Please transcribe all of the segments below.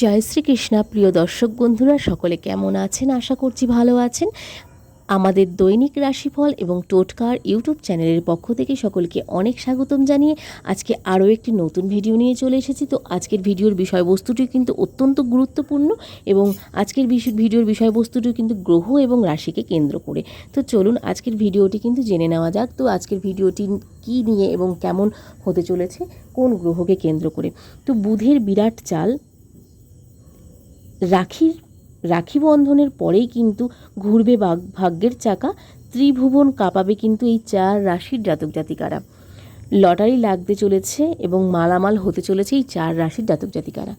জয় শ্রীকৃষ্ণা। প্রিয় দর্শক বন্ধুরা, সকলে কেমন আছেন? আশা করছি ভালো আছেন। আমাদের দৈনিক রাশিফল এবং টোটকার ইউটিউব চ্যানেলের পক্ষ থেকে সকলকে অনেক স্বাগতম জানিয়ে আজকে আরও একটি নতুন ভিডিও নিয়ে চলে এসেছি। তো আজকের ভিডিওর বিষয়বস্তুটি কিন্তু অত্যন্ত গুরুত্বপূর্ণ এবং আজকের ভিডিওর বিষয়বস্তুটি কিন্তু গ্রহ এবং রাশিকে কেন্দ্র করে। তো চলুন আজকের ভিডিওটি কিন্তু জেনে নেওয়া যাক। তো আজকের ভিডিওটি কী নিয়ে এবং কেমন হতে চলেছে, কোন গ্রহকে কেন্দ্র করে? তো বুধের বিরাট চাল রাখির, রাখি বন্ধনের পরেই কিন্তু ঘুরবে ভাগ্যের চাকা, ত্রিভুবন কাঁপাবে কিন্তু এই চার রাশির জাতক জাতিকারা। লটারি লাগতে চলেছে এবং মালামাল হতে চলেছে এই চার রাশির জাতক জাতিকারা।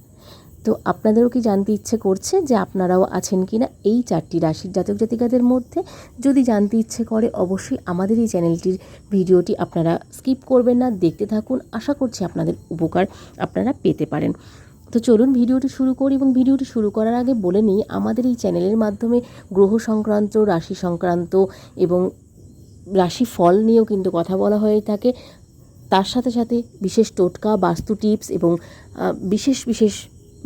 তো আপনাদেরও কি জানতে ইচ্ছে করছে যে আপনারাও আছেন কিনা এই চারটি রাশির জাতক জাতিকাদের মধ্যে? যদি জানতে ইচ্ছে করে, অবশ্যই আমাদের এই চ্যানেলটির ভিডিওটি আপনারা স্কিপ করবেন না, দেখতে থাকুন। আশা করছি আপনাদের উপকার আপনারা পেতে পারেন। তো চলুন ভিডিওটি শুরু করি এবং ভিডিওটি শুরু করার আগে বলে নিই, আমাদের এই চ্যানেলের মাধ্যমে গ্রহ সংক্রান্ত, রাশি সংক্রান্ত এবং রাশি ফল নিয়েও কিন্তু কথা বলা হয়ে থাকে। তার সাথে সাথে বিশেষ টোটকা, বাস্তু টিপস এবং বিশেষ বিশেষ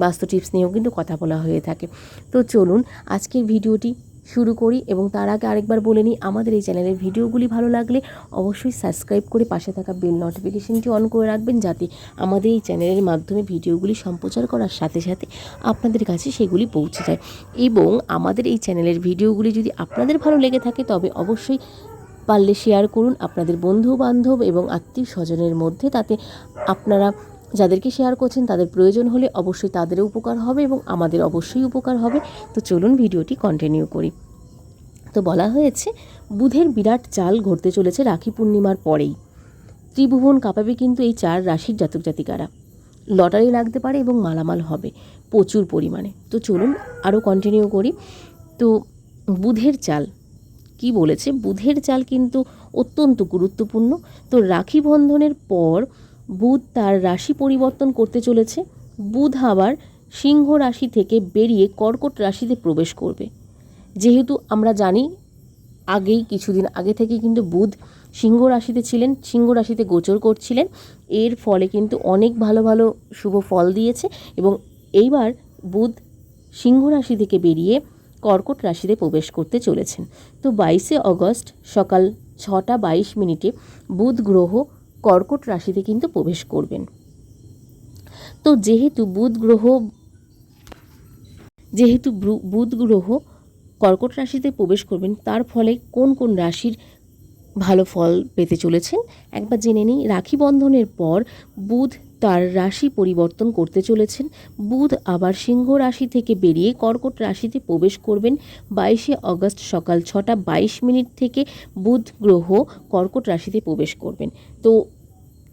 বাস্তু টিপস নিয়েও কিন্তু কথা বলা হয়ে থাকে। তো চলুন আজকের ভিডিওটি শুরু করি এবং তার আগে আরেকবার বলে নিই, আমাদের এই চ্যানেলের ভিডিওগুলি ভালো লাগলে অবশ্যই সাবস্ক্রাইব করে পাশে থাকা বেল নোটিফিকেশনটি অন করে রাখবেন যাতে আমাদের এই চ্যানেলের মাধ্যমে ভিডিওগুলি সম্প্রচার করার সাথে সাথে আপনাদের কাছে সেগুলি পৌঁছে যায়। এবং আমাদের এই চ্যানেলের ভিডিওগুলি যদি আপনাদের ভালো লেগে থাকে, তবে অবশ্যই পারলে শেয়ার করুন আপনাদের বন্ধু বান্ধব এবং আত্মীয় স্বজনের মধ্যে, তাতে আপনারা যাদেরকে শেয়ার করছেন, তাদের প্রয়োজন হলে অবশ্যই তাদেরও উপকার হবে এবং আমাদের অবশ্যই উপকার হবে। তো চলুন ভিডিওটি কন্টিনিউ করি। তো বলা হয়েছে, বুধের বিরাট চাল ঘটতে চলেছে রাখি পূর্ণিমার পরেই। ত্রিভুবন কাঁপাবে কিন্তু এই চার রাশির জাতক জাতিকারা। লটারি লাগতে পারে এবং মালামাল হবে, প্রচুর পরিমাণে। তো চলুন আরও কন্টিনিউ করি। তো বুধের চাল, কি বলেছে? বুধের চাল কিন্তু অত্যন্ত গুরুত্বপূর্ণ। তো রাখি বন্ধনের পর বুধ তার রাশি পরিবর্তন করতে চলেছে। বুধ আবার সিংহ রাশি থেকে বেরিয়ে কর্কট রাশিতে প্রবেশ করবে। যেহেতু আমরা জানি, আগেই, কিছুদিন আগে থেকে কিন্তু বুধ সিংহ রাশিতে ছিলেন, সিংহ রাশিতে গোচর করছিলেন। এর ফলে কিন্তু অনেক ভালো ভালো শুভ ফল দিয়েছে এবং এইবার বুধ সিংহ রাশি থেকে বেরিয়ে কর্কট রাশিতে প্রবেশ করতে চলেছেন। তো বাইশে অগস্ট সকাল ছটা বাইশ মিনিটে বুধ গ্রহ কর্কট রাশিতে কিন্তু প্রবেশ করবেন। তো যেহেতু বুধ গ্রহ, যেহেতু বুধ গ্রহ কর্কট রাশিতে প্রবেশ করবেন, তার ফলে কোন কোন রাশির ভালো ফল পেতে চলেছেন। একবার জেনে নিই, রাখি বন্ধনের পর বুধ তার রাশি পরিবর্তন করতে চলেছেন। বুধ আবার সিংহ রাশি থেকে বেরিয়ে কর্কট রাশিতে প্রবেশ করবেন। বাইশে অগস্ট সকাল ছটা বাইশ মিনিট থেকে বুধ গ্রহ কর্কট রাশিতে প্রবেশ করবেন। তো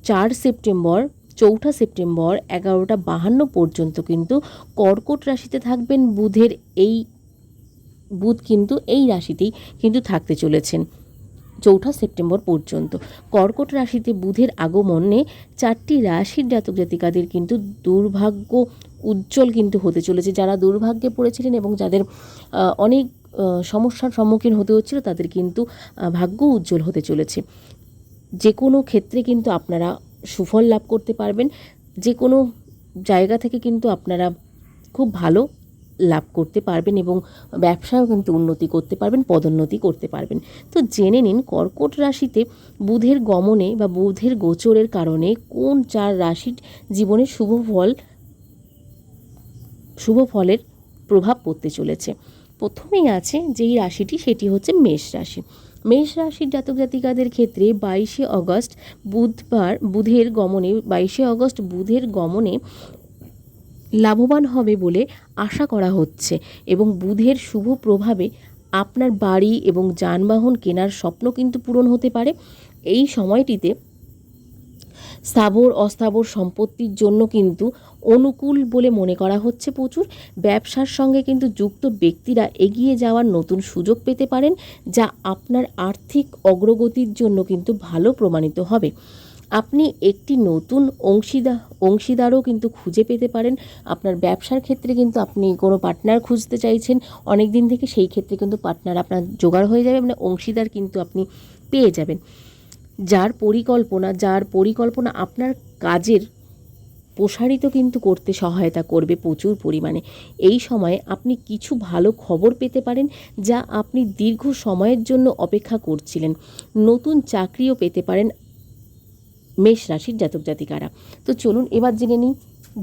চার সেপ্টেম্বর, চৌঠা সেপ্টেম্বর, এগারোটা বাহান্ন পর্যন্ত কিন্তু কর্কট রাশিতে থাকবেন বুধের এই, বুধ কিন্তু এই রাশিতেই কিন্তু থাকতে চলেছেন। চৌঠা সেপ্টেম্বর পর্যন্ত। কর্কট রাশিতে বুধের আগমনে চারটি রাশির জাতক জাতিকাদের কিন্তু দুর্ভাগ্য উজ্জ্বল কিন্তু হতে চলেছে। যারা দুর্ভাগ্যে পড়েছিলেন এবং যাদের অনেক সমস্যার সম্মুখীন হতে হচ্ছিল, তাদের কিন্তু ভাগ্য উজ্জ্বল হতে চলেছে। যে কোনো ক্ষেত্রে কিন্তু আপনারা সুফল লাভ করতে পারবেন। যে কোনো জায়গা থেকে কিন্তু আপনারা খুব ভালো লাভ করতে পারবেন এবং ব্যবসাও কিন্তু উন্নতি করতে পারবেন, পদোন্নতি করতে পারবেন। তো জেনে নিন, কর্কট রাশিতে বুধের গমনে বা বুধের গোচরের কারণে কোন চার রাশির জীবনে শুভ ফল, শুভ ফলের প্রভাব পড়তে চলেছে? প্রথমেই আছে যেই রাশিটি, সেটি হচ্ছে মেষ রাশি। মেষ রাশির জাতক জাতিকাদের ক্ষেত্রে বাইশে অগস্ট বুধবার, বুধের গমনে, বাইশে অগস্ট বুধের গমনে লাভবান হবে বলে আশা করা হচ্ছে এবং বুধের শুভ প্রভাবে আপনার বাড়ি এবং যানবাহন কেনার স্বপ্ন কিন্তু পূরণ হতে পারে। এই সময়টিতে স্থাবর, অস্থাবর সম্পত্তির জন্য কিন্তু অনুকূল বলে মনে করা হচ্ছে প্রচুর। ব্যবসার সঙ্গে কিন্তু যুক্ত ব্যক্তিরা এগিয়ে যাওয়ার নতুন সুযোগ পেতে পারেন, যা আপনার আর্থিক অগ্রগতির জন্য কিন্তু ভালো প্রমাণিত হবে। আপনি একটি নতুন অংশীদার অংশীদারও কিন্তু খুঁজে পেতে পারেন। আপনার ব্যবসার ক্ষেত্রে কিন্তু আপনি কোনো পার্টনার খুঁজতে চাইছেন অনেক দিন থেকে সেই ক্ষেত্রে কিন্তু পার্টনার আপনার জোগাড় হয়ে যাবে মানে অংশীদার কিন্তু আপনি পেয়ে যাবেন। যার পরিকল্পনা যার পরিকল্পনা আপনার কাজের প্রসারিত কিন্তু করতে সহায়তা করবে প্রচুর পরিমাণে। এই সময়ে আপনি কিছু ভালো খবর পেতে পারেন, যা আপনি দীর্ঘ সময়ের জন্য অপেক্ষা করছিলেন। নতুন চাকরিও পেতে পারেন মেষ রাশির জাতক জাতিকারা। তো চলুন এবার জেনে নিই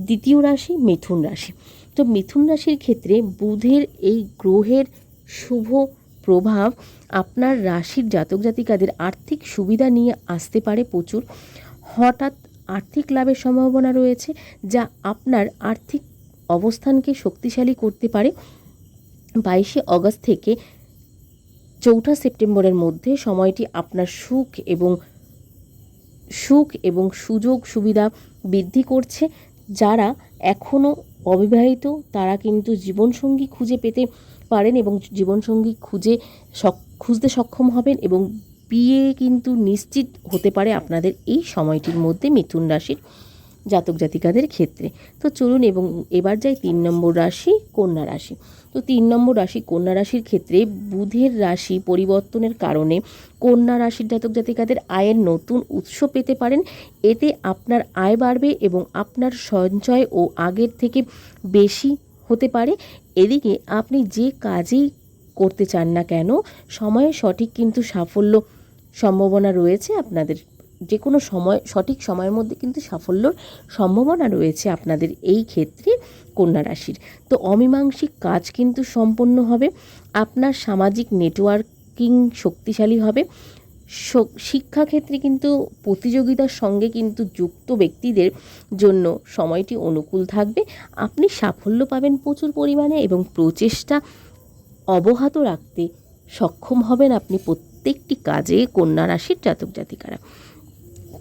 দ্বিতীয় রাশি, মিথুন রাশি। তো মিথুন রাশির ক্ষেত্রে বুধের এই গ্রহের শুভ প্রভাব আপনার রাশির জাতক জাতিকাদের আর্থিক সুবিধা নিয়ে আসতে পারে প্রচুর। হঠাৎ আর্থিক লাভের সম্ভাবনা রয়েছে, যা আপনার আর্থিক অবস্থানকে শক্তিশালী করতে পারে। বাইশে অগস্ট থেকে চৌঠা সেপ্টেম্বরের মধ্যে সময়টি আপনার সুখ এবং সুখ এবং সুযোগ সুবিধা বৃদ্ধি করছে। যারা এখনও অবিবাহিত, তারা কিন্তু জীবনসঙ্গী খুঁজে পেতে পারেন এবং জীবনসঙ্গী খুঁজে খুঁজতে সক্ষম হবেন এবং বিয়ে কিন্তু নিশ্চিত হতে পারে আপনাদের এই সময়টির মধ্যে মিথুন রাশির। জাতক জাতিকাদের ক্ষেত্রে। তো চলুন এবং এবার যাই তিন নম্বর রাশি, কন্যা রাশি। তো তিন নম্বর রাশি, কন্যা রাশির ক্ষেত্রে বুধের রাশি পরিবর্তনের কারণে কন্যা রাশির জাতক জাতিকাদের আয়ের নতুন উৎস পেতে পারেন। এতে আপনার আয় বাড়বে এবং আপনার সঞ্চয় ও আগের থেকে বেশি হতে পারে। এদিকে আপনি যে কাজেই করতে চান না কেন, সময়ে সঠিক কিন্তু সাফল্য সম্ভাবনা রয়েছে আপনাদের। যে কোনো সময়, সঠিক সময়ের মধ্যে কিন্তু সাফল্যর সম্ভাবনা রয়েছে আপনাদের এই ক্ষেত্রে কন্যা রাশির। তো অমীমাংসিক কাজ কিন্তু সম্পন্ন হবে, আপনার সামাজিক নেটওয়ার্কিং শক্তিশালী হবে শিক্ষাক্ষেত্রে কিন্তু প্রতিযোগিতার সঙ্গে কিন্তু যুক্ত ব্যক্তিদের জন্য সময়টি অনুকূল থাকবে। আপনি সাফল্য পাবেন প্রচুর পরিমাণে এবং প্রচেষ্টা অবহাত রাখতে সক্ষম হবেন আপনি প্রত্যেকটি কাজে কন্যা রাশির জাতক জাতিকারা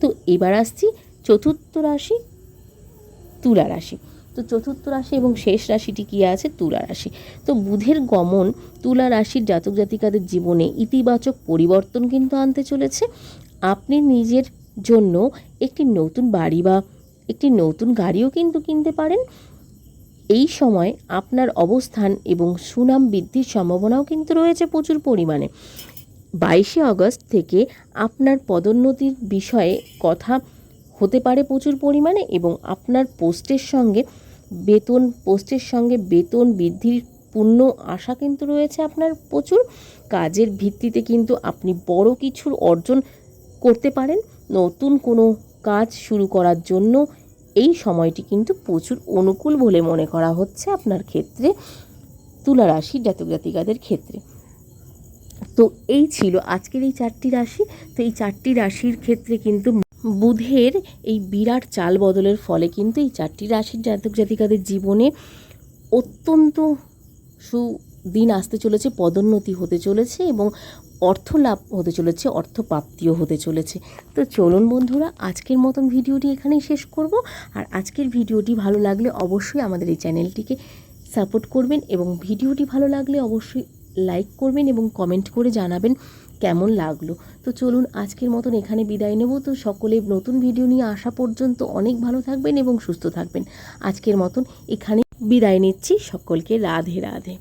তো এবার আসছি চতুর্থ রাশি তুলা রাশি। তো চতুর্থ রাশি এবং শেষ রাশিটি কী আছে? তুলা রাশি। তো বুধের গমন তুলা রাশির জাতক জাতিকাদের জীবনে ইতিবাচক পরিবর্তন কিন্তু আনতে চলেছে। আপনি নিজের জন্য একটি নতুন বাড়ি বা একটি নতুন গাড়িও কিন্তু কিনতে পারেন। এই সময় আপনার অবস্থান এবং সুনাম বৃদ্ধির সম্ভাবনাও কিন্তু রয়েছে প্রচুর পরিমাণে। বাইশে আগস্ট থেকে আপনার পদোন্নতির বিষয়ে কথা হতে পারে প্রচুর পরিমাণে এবং আপনার পোস্টের সঙ্গে বেতন, পোস্টের সঙ্গে বেতন বৃদ্ধির পূর্ণ আশা কিন্তু রয়েছে আপনার প্রচুর। কাজের ভিত্তিতে কিন্তু আপনি বড় কিছুর অর্জন করতে পারেন। নতুন কোনো কাজ শুরু করার জন্য এই সময়টি কিন্তু প্রচুর অনুকূল বলে মনে করা হচ্ছে আপনার ক্ষেত্রে তুলা রাশির জাতক জাতিকাদের ক্ষেত্রে। তো এই ছিল আজকের এই চারটি রাশি। তো এই চারটি রাশির ক্ষেত্রে কিন্তু বুধের এই বিরাট চাল বদলের ফলে কিন্তু এই চারটি রাশির জাতক জাতিকাদের জীবনে অত্যন্ত সুদিন আসতে চলেছে, পদোন্নতি হতে চলেছে এবং অর্থ লাভ হতে চলেছে অর্থ প্রাপ্তিও হতে চলেছে। তো চলুন বন্ধুরা, আজকের মতন ভিডিওটি এখানেই শেষ করব। আর আজকের ভিডিওটি ভালো লাগলে অবশ্যই আমাদের এই চ্যানেলটিকে সাপোর্ট করবেন এবং ভিডিওটি ভালো লাগলে অবশ্যই লাইক করবেন এবং কমেন্ট করে জানাবেন কেমন লাগল। তো চলুন আজকের মতন এখানে বিদায় নেব। তো সকলে নতুন ভিডিও নিয়ে আসা পর্যন্ত অনেক ভালো থাকবেন এবং সুস্থ থাকবেন। আজকের মতন এখানে বিদায় নিচ্ছি। সকলকে রাধে রাধে।